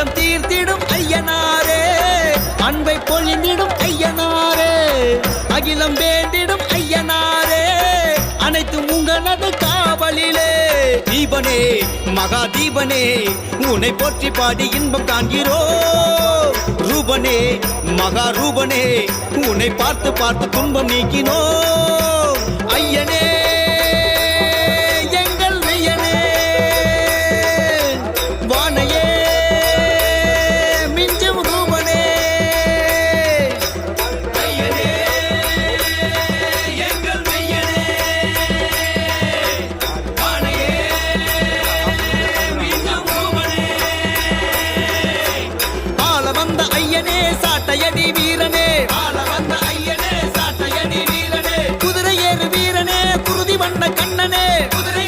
அச்சம் தீர்த்திடும் ஐயனாரே. அன்பை பொழிந்திடும் ஐயனாரே. அகிலம் வேண்டிடும் ஐயனாரே. அனைத்தும் உங்களது காவலிலே. தீபனே மகா தீபனே உன்னை போற்றி பாடி இன்பம் காண்கிறோ. ரூபனே மகா ரூபனே உன்னை பார்த்து பார்த்து துன்பம் நீக்கினோ. ஐயனே சாட்டையடி வீரனே. வந்த ஐயனே சாட்டையடி வீரனே குதிரை ஏறு வீரனே குருதி வண்ண கண்ணனே. குதிரை